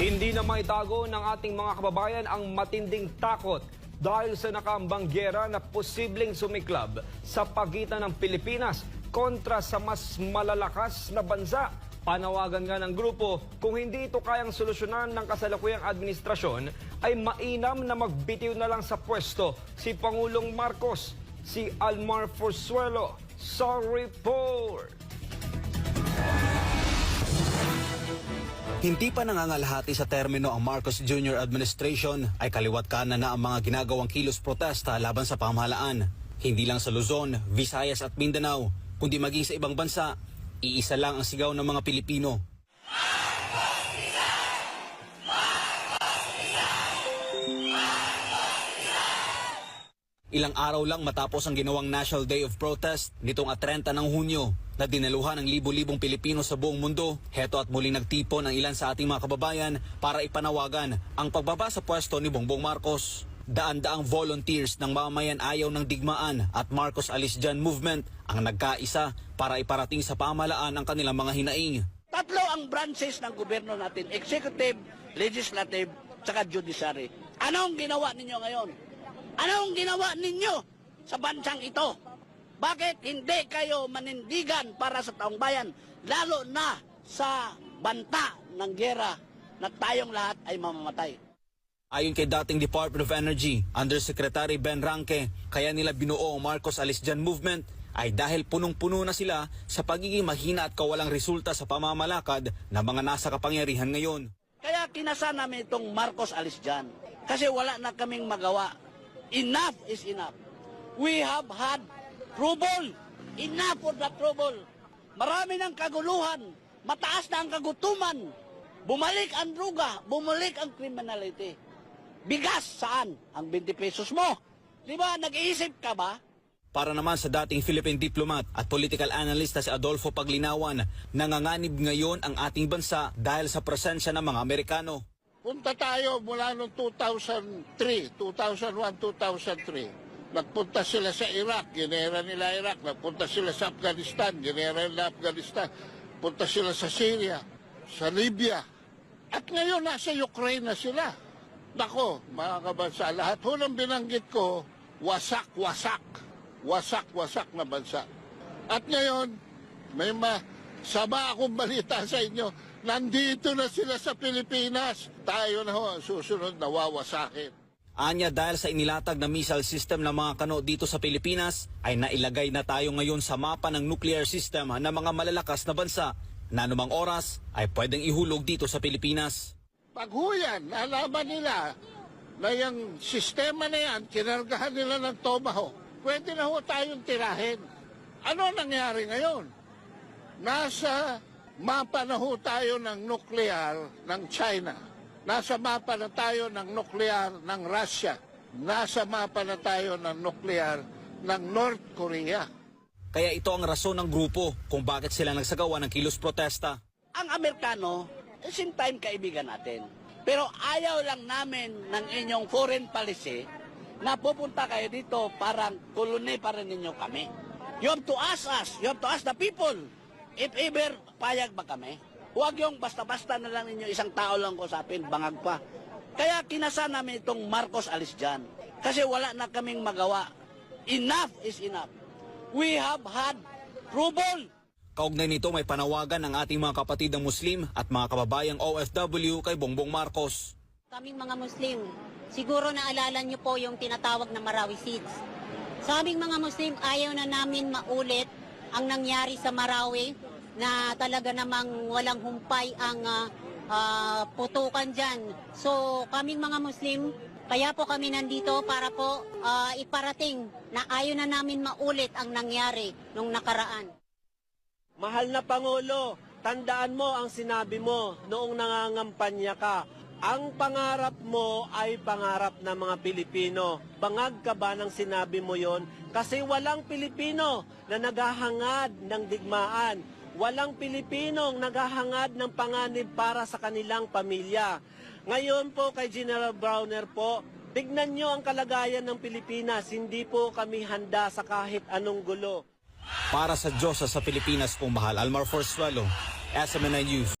Hindi na maitago ng ating mga kababayan ang matinding takot dahil sa nakaambang gyera na posibleng sumiklab sa pagitan ng Pilipinas kontra sa mas malalakas na bansa. Panawagan nga ng grupo, kung hindi ito kayang solusyonan ng kasalukuyang administrasyon, ay mainam na magbitiw na lang sa pwesto si Pangulong Marcos, si Almar Forsuelo. Sa report! Hindi pa nangangalahati sa termino ang Marcos Jr. administration ay kaliwat kanan na ang mga ginagawang kilos protesta laban sa pamahalaan. Hindi lang sa Luzon, Visayas at Mindanao, kundi maging sa ibang bansa, iisa lang ang sigaw ng mga Pilipino. Ilang araw lang matapos ang ginawang National Day of Protest nitong 30 ng Hunyo na dinaluhan ng libo-libong Pilipino sa buong mundo. Heto at muling nagtipon ang ilan sa ating mga kababayan para ipanawagan ang pagbaba sa pwesto ni Bongbong Marcos. Daan-daang volunteers ng mamayan ayaw ng digmaan at Marcos Alice Jan Movement ang nagkaisa para iparating sa pamalaan ang kanilang mga hinaing. Tatlo ang branches ng gobyerno natin, executive, legislative, saka judiciary. Anong ginawa ninyo ngayon? Anong ginawa ninyo sa bansang ito? Bakit hindi kayo manindigan para sa taong bayan, lalo na sa banta ng gera na tayong lahat ay mamamatay? Ayon kay dating Department of Energy, Undersecretary Ben Ranque, kaya nila binuo ang Marcos Alice Jan Movement ay dahil punong-puno na sila sa pagiging mahina at kawalang resulta sa pamamalakad ng mga nasa kapangyarihan ngayon. Kaya kinasa namin itong Marcos Alis dyan. Kasi wala na kaming magawa. Enough is enough. We have had trouble. Enough for the trouble. Marami ng kaguluhan. Mataas na ang kagutuman. Bumalik ang druga. Bumalik ang criminality. Bigas saan? Ang 20 pesos mo. Di ba? Nag-iisip ka ba? Para naman sa dating Philippine diplomat at political analyst na si Adolfo Paglinawan, nanganganib ngayon ang ating bansa dahil sa presensya ng mga Amerikano. Punta tayo mula noong 2003, 2001, 2003. Nagpunta sila sa Iraq, ginera nila Iraq. Nagpunta sila sa Afghanistan, ginera nila Afghanistan. Punta sila sa Syria, sa Libya. At ngayon nasa Ukraine na sila. Nako, mga kabansa, lahat ho ng binanggit ko, wasak-wasak. Wasak-wasak na bansa. At ngayon, may masama akong balita sa inyo. Nandito na sila sa Pilipinas. Tayo na ho ang susunod na wawasakin. Anya dahil sa inilatag na missile system ng mga kano dito sa Pilipinas, ay nailagay na tayo ngayon sa mapa ng nuclear system ng mga malalakas na bansa na anumang oras ay pwedeng ihulog dito sa Pilipinas. Pag huyan, nalaman nila na yung sistema na yan, kinargahan nila ng Tomahawk, pwede na ho tayong tirahin. Ano nangyari ngayon? Nasa mapa na ho tayo ng nuclear ng China. Nasa mapa na tayo ng nuclear ng Russia. Nasa mapa na tayo ng nuclear ng North Korea. Kaya ito ang rason ng grupo kung bakit sila nagsagawa ng kilos protesta. ang Amerikano, is in time kaibigan natin. Pero ayaw lang namin ng inyong foreign policy na pupunta kayo dito parang koloni pa rin ninyo kami. You have to ask us, you have to ask the people, if ever payag ba kami? Huwag yung basta-basta na lang ninyo isang tao lang kusapin, bangag pa. Kaya kinasa namin itong Marcos alis dyan. Kasi wala na kaming magawa. Enough is enough. We have had trouble. Kaugnay nito may panawagan ng ating mga kapatid ng Muslim at mga kababayang OFW kay Bongbong Marcos. Kaming mga Muslim, siguro naalala niyo po yung tinatawag na Marawi Seeds. Sa aming mga Muslim, ayaw na namin maulit ang nangyari sa Marawi na talaga namang walang humpay ang ah, ah, putukan dyan. So kaming mga Muslim, kaya po kami nandito para po ah, iparating na ayaw na namin maulit ang nangyari nung nakaraan. Mahal na Pangulo, tandaan mo ang sinabi mo noong nangangampanya ka. Ang pangarap mo ay pangarap ng mga Pilipino. Bangag ka ba ng sinabi mo yon? Kasi walang Pilipino na naghahangad ng digmaan. Walang Pilipinong naghahangad ng panganib para sa kanilang pamilya. Ngayon po kay General Browner po, tignan nyo ang kalagayan ng Pilipinas. Hindi po kami handa sa kahit anong gulo. Para sa Diyos sa Pilipinas pong mahal, Almar Forsuelo, SMNI News.